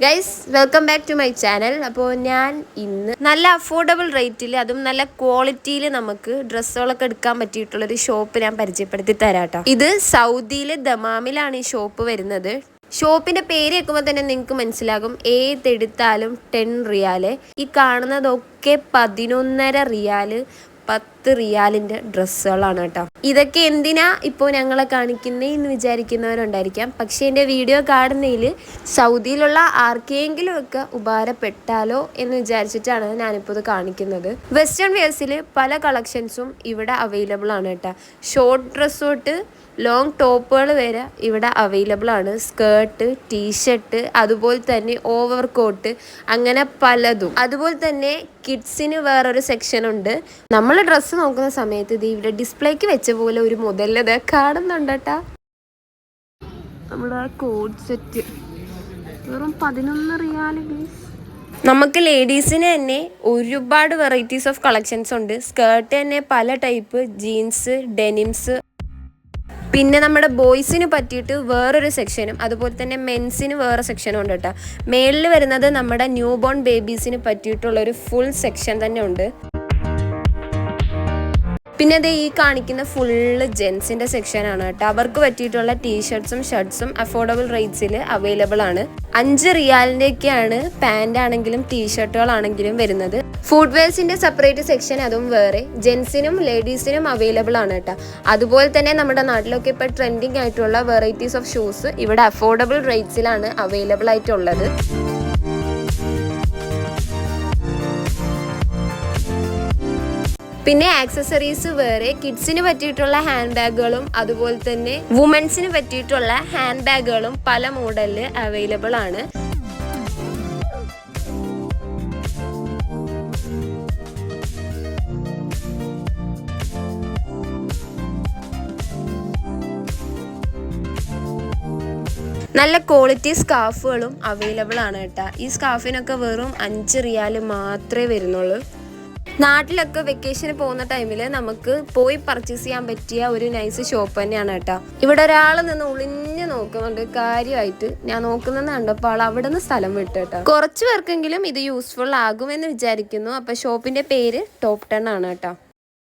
Guys welcome back to my channel അപ്പോൾ ഞാൻ ഇന്ന് നല്ല അഫോർഡബിൾ റേറ്റിൽ അതും നല്ല ക്വാളിറ്റിയിൽ നമുക്ക് ഡ്രസ്സുകളൊക്കെ എടുക്കാൻ പറ്റിയിട്ടുള്ളൊരു ഷോപ്പ് ഞാൻ പരിചയപ്പെടുത്തി തരാട്ടോ. ഇത് സൗദിയിലെ ദമാമിലാണ് ഈ ഷോപ്പ് വരുന്നത്. ഷോപ്പിന്റെ പേര് കേൾക്കുമ്പോൾ തന്നെ നിങ്ങൾക്ക് മനസ്സിലാകും. ഏതെടുത്താലും ടെൻ റിയാൽ. ഈ കാണുന്നതൊക്കെ പതിനൊന്നര റിയാൽ. പത്ത് റിയാലിന്റെ ഡ്രസ്സുകളാണ് കേട്ടോ. ഇതൊക്കെ എന്തിനാ ഇപ്പോൾ ഞങ്ങളെ കാണിക്കുന്നേ എന്ന് വിചാരിക്കുന്നവരുണ്ടായിരിക്കാം. പക്ഷെ എന്റെ വീഡിയോ കാണുന്നതിൽ സൗദിയിലുള്ള ആർക്കെങ്കിലും ഒക്കെ ഉപകാരപ്പെട്ടാലോ എന്ന് വിചാരിച്ചിട്ടാണ് ഞാനിപ്പോൾ ഇത് കാണിക്കുന്നത്. വെസ്റ്റേൺ വെയർസിൽ പല കളക്ഷൻസും ഇവിടെ അവൈലബിൾ ആണ് കേട്ടോ. ഷോർട്ട് ഡ്രസ്സ് തൊട്ട് ലോങ് ടോപ്പുകൾ വരെ ഇവിടെ അവൈലബിൾ ആണ്. സ്കേർട്ട് ടീഷർട്ട് അതുപോലെ തന്നെ ഓവർ കോട്ട് അങ്ങനെ പലതും. അതുപോലെ തന്നെ കിഡ്സിന് വേറൊരു സെക്ഷൻ ഉണ്ട്. നമ്മൾ ഡ്രസ്സ് നോക്കുന്ന സമയത്ത് ഇത് ഇവിടെ ഡിസ്പ്ലേക്ക് വെച്ച പോലെ ഒരു മുതലത് കാണുന്നുണ്ട് കേട്ടാ. നമ്മുടെ കോഡ് സെറ്റ് വെറും പതിനൊന്ന് നമുക്ക് ലേഡീസിന് തന്നെ ഒരുപാട് വെറൈറ്റീസ് ഓഫ് കളക്ഷൻസ് ഉണ്ട്. സ്കേർട്ട് തന്നെ പല ടൈപ്പ് ജീൻസ് ഡെനിംസ് പിന്നെ നമ്മുടെ ബോയ്സിന് പറ്റിയിട്ട് വേറൊരു സെക്ഷനും അതുപോലെ തന്നെ മെൻസിന് വേറെ സെക്ഷനും ഉണ്ട് കേട്ടോ. മേളിൽ വരുന്നത് നമ്മുടെ ന്യൂ ബോൺ ബേബീസിന് പറ്റിയിട്ടുള്ളൊരു ഫുൾ സെക്ഷൻ തന്നെ ഉണ്ട്. പിന്നെ അത് ഈ കാണിക്കുന്ന ഫുള്ള് ജെൻസിന്റെ സെക്ഷൻ ആണ് കേട്ടോ. അവർക്ക് പറ്റിയിട്ടുള്ള ടീഷർട്ട്സും ഷർട്ട്സും അഫോർഡബിൾ റേറ്റ്സിൽ അവൈലബിൾ ആണ്. അഞ്ച് റിയാലിന്റെ റിയാലിന്റെയൊക്കെയാണ് പാന്റ് ആണെങ്കിലും ടീഷർട്ടുകളാണെങ്കിലും വരുന്നത്. ഫുഡ് വെയർസിന്റെ സെപ്പറേറ്റ് സെക്ഷൻ അതും വേറെ. ജെൻസിനും ലേഡീസിനും അവൈലബിൾ ആണ് കേട്ടോ. അതുപോലെ തന്നെ നമ്മുടെ നാട്ടിലൊക്കെ ഇപ്പോൾ ട്രെൻഡിങ് ആയിട്ടുള്ള വെറൈറ്റീസ് ഓഫ് ഷൂസ് ഇവിടെ അഫോർഡബിൾ റേറ്റ്സിലാണ് അവൈലബിൾ ആയിട്ടുള്ളത്. പിന്നെ ആക്സസറീസ് വേറെ കിഡ്സിന് പറ്റിയിട്ടുള്ള ഹാൻഡ് ബാഗുകളും അതുപോലെ തന്നെ വുമൻസിന് പറ്റിയിട്ടുള്ള ഹാൻഡ് ബാഗുകളും പല മോഡലിൽ അവൈലബിൾ ആണ്. നല്ല ക്വാളിറ്റി സ്കാർഫുകളും അവൈലബിൾ ആണ് കേട്ടോ. ഈ സ്കാർഫിനൊക്കെ വെറും അഞ്ച് റിയാൽ മാത്രമേ വരുന്നുള്ളൂ. നാട്ടിലൊക്കെ വെക്കേഷന് പോകുന്ന ടൈമിൽ നമുക്ക് പോയി പർച്ചേസ് ചെയ്യാൻ പറ്റിയ ഒരു നൈസ് ഷോപ്പ് തന്നെയാണ് കേട്ടോ. ഇവിടെ ഒരാൾ നിന്ന് ഒളിഞ്ഞു നോക്കുന്നുണ്ട്. കാര്യമായിട്ട് ഞാൻ നോക്കുന്നത് കണ്ടപ്പോൾ ആൾ അവിടെ നിന്ന് സ്ഥലം വിട്ടു കേട്ടോ. കുറച്ച് പേർക്കെങ്കിലും ഇത് യൂസ്ഫുൾ ആകുമെന്ന് വിചാരിക്കുന്നു. അപ്പൊ ഷോപ്പിന്റെ പേര് ടോപ്പ് ടെൻ ആണ് കേട്ടോ.